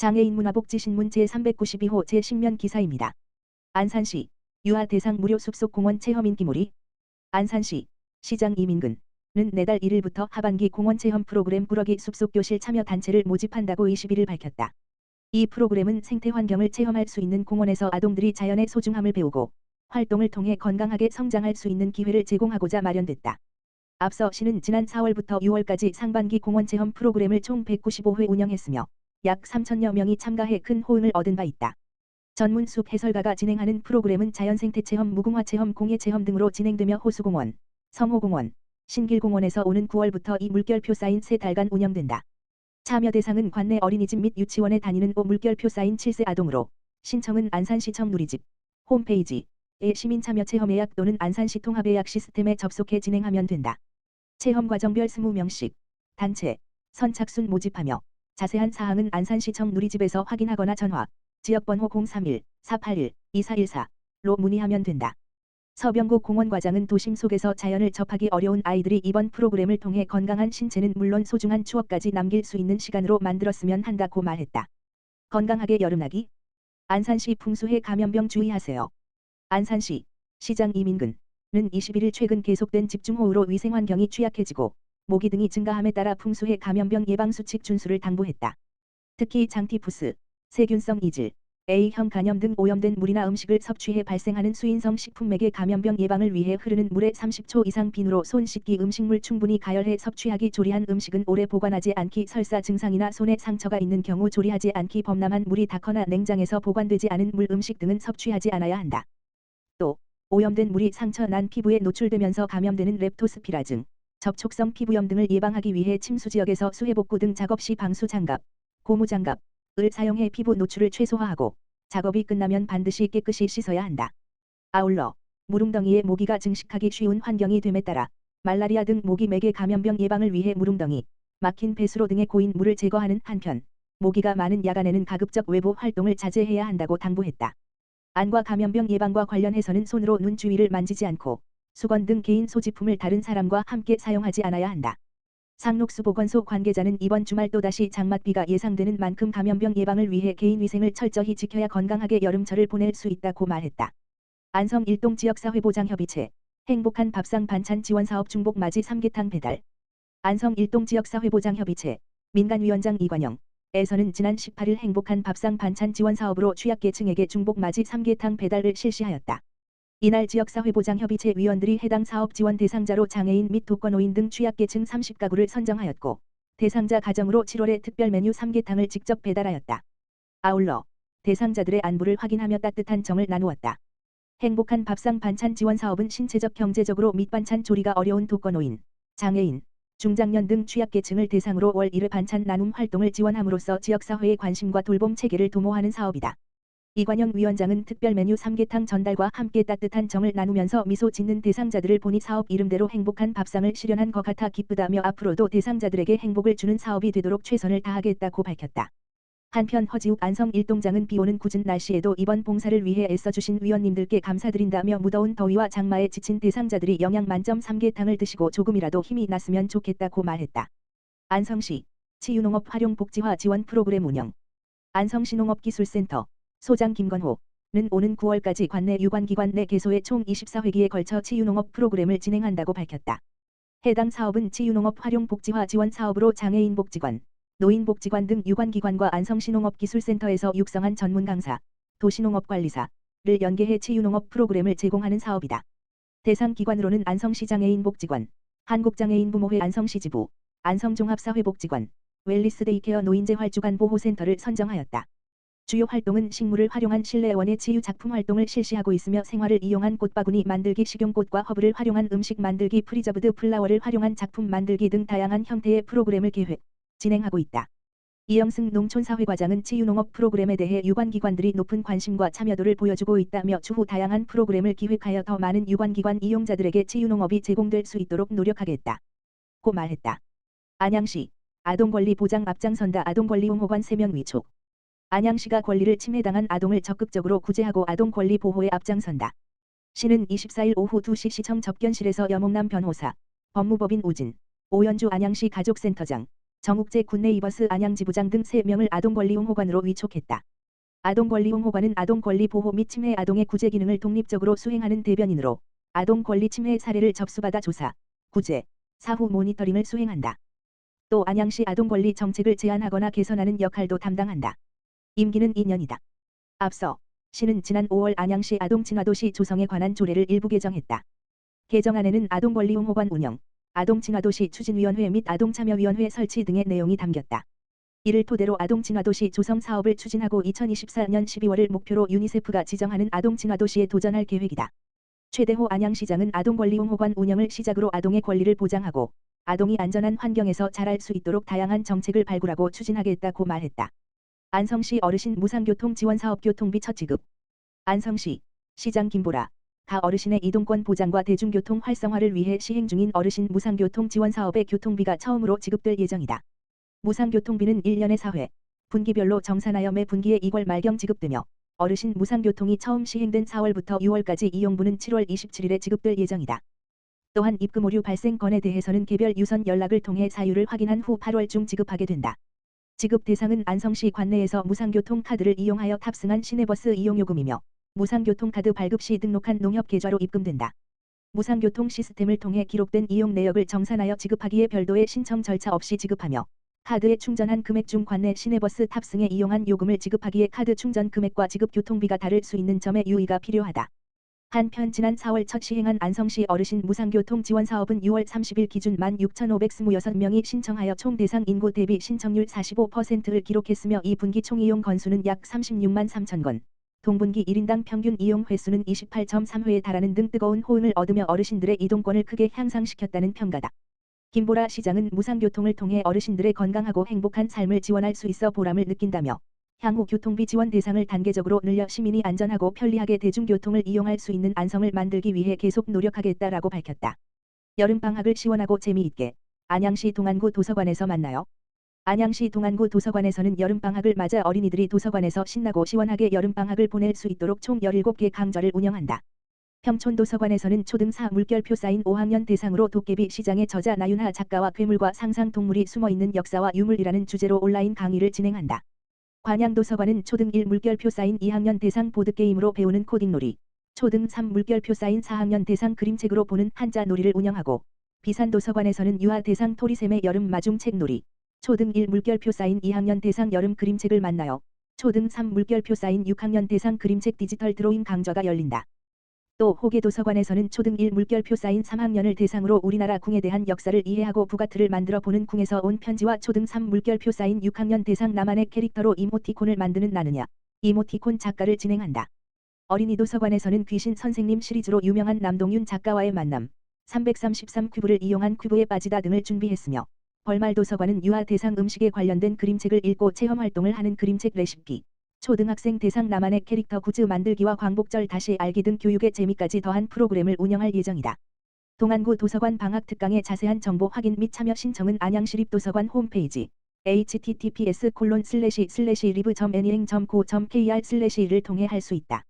장애인 문화복지신문 제392호 제10면 기사입니다. 안산시 유아 대상 무료 숲속 공원 체험 인기몰이 안산시 시장 이민근은 내달 1일부터 하반기 공원 체험 프로그램 꾸러기 숲속 교실 참여 단체를 모집한다고 21일 밝혔다. 이 프로그램은 생태 환경을 체험할 수 있는 공원에서 아동들이 자연의 소중함을 배우고 활동을 통해 건강하게 성장할 수 있는 기회를 제공하고자 마련됐다. 앞서 시는 지난 4월부터 6월까지 상반기 공원 체험 프로그램을 총 195회 운영했으며 약 3천여 명이 참가해 큰 호응을 얻은 바 있다. 전문 숲 해설가가 진행하는 프로그램은 자연생태 체험, 무궁화 체험, 공예 체험 등으로 진행되며 호수공원, 성호공원, 신길공원에서 오는 9월부터 이 물결표 쌓인 세 달간 운영된다. 참여 대상은 관내 어린이집 및 유치원에 다니는 5 물결표 쌓인 7세 아동으로 신청은 안산시청 누리집 홈페이지에 시민 참여 체험 예약 또는 안산시 통합 예약 시스템에 접속해 진행하면 된다. 체험 과정별 20명씩 단체 선착순 모집하며 자세한 사항은 안산시청 누리집에서 확인하거나 전화 지역번호 031-481-2414로 문의하면 된다. 서병국 공원과장은 도심 속에서 자연을 접하기 어려운 아이들이 이번 프로그램을 통해 건강한 신체는 물론 소중한 추억까지 남길 수 있는 시간으로 만들었으면 한다고 말했다. 건강하게 여름나기 안산시 풍수해 감염병 주의하세요. 안산시 시장 이민근은 21일 최근 계속된 집중호우로 위생환경이 취약해지고 모기 등이 증가함에 따라 풍수해 감염병 예방 수칙 준수를 당부했다. 특히 장티푸스, 세균성 이질, A형 간염 등 오염된 물이나 음식을 섭취해 발생하는 수인성 식품맥의 감염병 예방을 위해 흐르는 물에 30초 이상 비누로 손 씻기 음식물 충분히 가열해 섭취하기 조리한 음식은 오래 보관하지 않기 설사 증상이나 손에 상처가 있는 경우 조리하지 않기 범람한 물이 닿거나 냉장에서 보관되지 않은 물 음식 등은 섭취하지 않아야 한다. 또 오염된 물이 상처 난 피부에 노출되면서 감염되는 렙토스피라 증, 접촉성 피부염 등을 예방하기 위해 침수 지역에서 수해복구 등 작업 시 방수 장갑, 고무 장갑, 을 사용해 피부 노출을 최소화하고 작업이 끝나면 반드시 깨끗이 씻어야 한다. 아울러 무릉덩이에 모기가 증식하기 쉬운 환경이 됨에 따라 말라리아 등 모기 매개 감염병 예방을 위해 무릉덩이, 막힌 배수로 등의 고인 물을 제거하는 한편 모기가 많은 야간에는 가급적 외부 활동을 자제해야 한다고 당부했다. 안과 감염병 예방과 관련해서는 손으로 눈 주위를 만지지 않고 수건 등 개인 소지품을 다른 사람과 함께 사용하지 않아야 한다. 상록수 보건소 관계자는 이번 주말 또다시 장맛비가 예상되는 만큼 감염병 예방을 위해 개인 위생을 철저히 지켜야 건강하게 여름철을 보낼 수 있다고 말했다. 안성 일동 지역사회보장협의체 행복한 밥상 반찬 지원 사업 중복 맞이 삼계탕 배달 안성 일동 지역사회보장협의체 민간위원장 이관영 에서는 지난 18일 행복한 밥상 반찬 지원 사업으로 취약계층에게 중복 맞이 삼계탕 배달을 실시하였다. 이날 지역사회보장협의체 위원들이 해당 사업 지원 대상자로 장애인 및 독거노인 등 취약계층 30가구를 선정하였고 대상자 가정으로 7월에 특별 메뉴 삼계탕을 직접 배달하였다. 아울러 대상자들의 안부를 확인하며 따뜻한 정을 나누었다. 행복한 밥상 반찬 지원 사업은 신체적 경제적으로 밑반찬 조리가 어려운 독거노인, 장애인, 중장년 등 취약계층을 대상으로 월 1회 반찬 나눔 활동을 지원함으로써 지역사회의 관심과 돌봄 체계를 도모하는 사업이다. 이관영 위원장은 특별 메뉴 삼계탕 전달과 함께 따뜻한 정을 나누면서 미소 짓는 대상자들을 보니 사업 이름대로 행복한 밥상을 실현한 것 같아 기쁘다며 앞으로도 대상자들에게 행복을 주는 사업이 되도록 최선을 다하겠다고 밝혔다. 한편 허지욱 안성 일동장은 비오는 굳은 날씨에도 이번 봉사를 위해 애써주신 위원님들께 감사드린다며 무더운 더위와 장마에 지친 대상자들이 영양 만점 삼계탕을 드시고 조금이라도 힘이 났으면 좋겠다고 말했다. 안성시 치유농업 활용 복지화 지원 프로그램 운영 안성시 농업기술센터 소장 김건호는 오는 9월까지 관내 유관기관 내 개소의 총 24회기에 걸쳐 치유농업 프로그램을 진행한다고 밝혔다. 해당 사업은 치유농업 활용 복지화 지원 사업으로 장애인 복지관, 노인 복지관 등 유관기관과 안성시농업기술센터에서 육성한 전문 강사, 도시농업관리사를 연계해 치유농업 프로그램을 제공하는 사업이다. 대상 기관으로는 안성시장애인 복지관, 한국장애인 부모회 안성시지부, 안성종합사회복지관, 웰리스 데이케어 노인재활주간 보호센터를 선정하였다. 주요 활동은 식물을 활용한 실내원의 치유 작품 활동을 실시하고 있으며 생활을 이용한 꽃바구니 만들기 식용꽃과 허브를 활용한 음식 만들기 프리저브드 플라워를 활용한 작품 만들기 등 다양한 형태의 프로그램을 계획, 진행하고 있다. 이영승 농촌사회과장은 치유농업 프로그램에 대해 유관기관들이 높은 관심과 참여도를 보여주고 있다며 추후 다양한 프로그램을 기획하여 더 많은 유관기관 이용자들에게 치유농업이 제공될 수 있도록 노력하겠다. 고 말했다. 안양시 아동권리 보장 앞장선다 아동권리 옹호관 3명 위촉 안양시가 권리를 침해당한 아동을 적극적으로 구제하고 아동 권리 보호에 앞장선다. 시는 24일 오후 2시 시청 접견실에서 여몽남 변호사, 법무법인 우진, 오연주 안양시 가족센터장, 정욱재 군네이버스 안양지부장 등 3명을 아동권리擁호관으로 위촉했다. 아동권리擁호관은 아동권리보호 및 침해 아동의 구제 기능을 독립적으로 수행하는 대변인으로 아동권리 침해 사례를 접수받아 조사, 구제, 사후 모니터링을 수행한다. 또 안양시 아동권리 정책을 제안하거나 개선하는 역할도 담당한다. 임기는 2년이다. 앞서 시는 지난 5월 안양시 아동친화도시 조성에 관한 조례를 일부 개정했다. 개정안에는 아동권리擁호관 운영, 아동친화도시 추진위원회 및 아동참여위원회 설치 등의 내용이 담겼다. 이를 토대로 아동친화도시 조성 사업을 추진하고 2024년 12월을 목표로 유니세프가 지정하는 아동친화도시에 도전할 계획이다. 최대호 안양시장은 아동권리擁호관 운영을 시작으로 아동의 권리를 보장하고 아동이 안전한 환경에서 자랄 수 있도록 다양한 정책을 발굴하고 추진하겠다고 말했다. 안성시 어르신 무상교통 지원사업 교통비 첫 지급 안성시 시장 김보라 가 어르신의 이동권 보장과 대중교통 활성화를 위해 시행 중인 어르신 무상교통 지원사업의 교통비가 처음으로 지급될 예정이다. 무상교통비는 1년에 4회 분기별로 정산하여 매 분기에 2월 말경 지급되며 어르신 무상교통이 처음 시행된 4월부터 6월까지 이용분은 7월 27일에 지급될 예정이다. 또한 입금 오류 발생 건에 대해서는 개별 유선 연락을 통해 사유를 확인한 후 8월 중 지급하게 된다. 지급 대상은 안성시 관내에서 무상교통 카드를 이용하여 탑승한 시내버스 이용요금이며 무상교통카드 발급 시 등록한 농협 계좌로 입금된다. 무상교통 시스템을 통해 기록된 이용 내역을 정산하여 지급하기에 별도의 신청 절차 없이 지급하며 카드에 충전한 금액 중 관내 시내버스 탑승에 이용한 요금을 지급하기에 카드 충전 금액과 지급 교통비가 다를 수 있는 점에 유의가 필요하다. 한편 지난 4월 첫 시행한 안성시 어르신 무상교통 지원 사업은 6월 30일 기준 16,526명이 신청하여 총 대상 인구 대비 신청률 45%를 기록했으며 이 분기 총 이용 건수는 약 36만 3천 건. 동분기 1인당 평균 이용 횟수는 28.3회에 달하는 등 뜨거운 호응을 얻으며 어르신들의 이동권을 크게 향상시켰다는 평가다. 김보라 시장은 무상교통을 통해 어르신들의 건강하고 행복한 삶을 지원할 수 있어 보람을 느낀다며 향후 교통비 지원 대상을 단계적으로 늘려 시민이 안전하고 편리하게 대중교통을 이용할 수 있는 안성을 만들기 위해 계속 노력하겠다라고 밝혔다. 여름방학을 시원하고 재미있게 안양시 동안구 도서관에서 만나요. 안양시 동안구 도서관에서는 여름방학을 맞아 어린이들이 도서관에서 신나고 시원하게 여름방학을 보낼 수 있도록 총 17개 강좌를 운영한다. 평촌도서관에서는 초등 4 물결표 쌓인 5학년 대상으로 도깨비 시장의 저자 나윤하 작가와 괴물과 상상 동물이 숨어있는 역사와 유물이라는 주제로 온라인 강의를 진행한다. 관양도서관은 초등 1 물결표 쌓인 2학년 대상 보드게임으로 배우는 코딩놀이, 초등 3 물결표 쌓인 4학년 대상 그림책으로 보는 한자 놀이를 운영하고 비산도서관에서는 유아 대상 토리샘의 여름 마중 책 놀이, 초등 1 물결표 쌓인 2학년 대상 여름 그림책을 만나요. 초등 3 물결표 쌓인 6학년 대상 그림책 디지털 드로잉 강좌가 열린다. 또 호계도서관에서는 초등 1 물결표 쌓인 3학년을 대상으로 우리나라 궁에 대한 역사를 이해하고 부가트를 만들어 보는 궁에서 온 편지와 초등 3 물결표 쌓인 6학년 대상 나만의 캐릭터로 이모티콘을 만드는 나느냐 이모티콘 작가를 진행한다. 어린이 도서관에서는 귀신 선생님 시리즈로 유명한 남동윤 작가와의 만남, 333 큐브를 이용한 큐브에 빠지다 등을 준비했으며 벌말 도서관은 유아 대상 음식에 관련된 그림책을 읽고 체험 활동을 하는 그림책 레시피, 초등학생 대상 나만의 캐릭터 굿즈 만들기와 광복절 다시 알기 등 교육의 재미까지 더한 프로그램을 운영할 예정이다. 동안구 도서관 방학 특강의 자세한 정보 확인 및 참여 신청은 안양시립도서관 홈페이지 https 리브.neng.co.kr/를 통해 할 수 있다.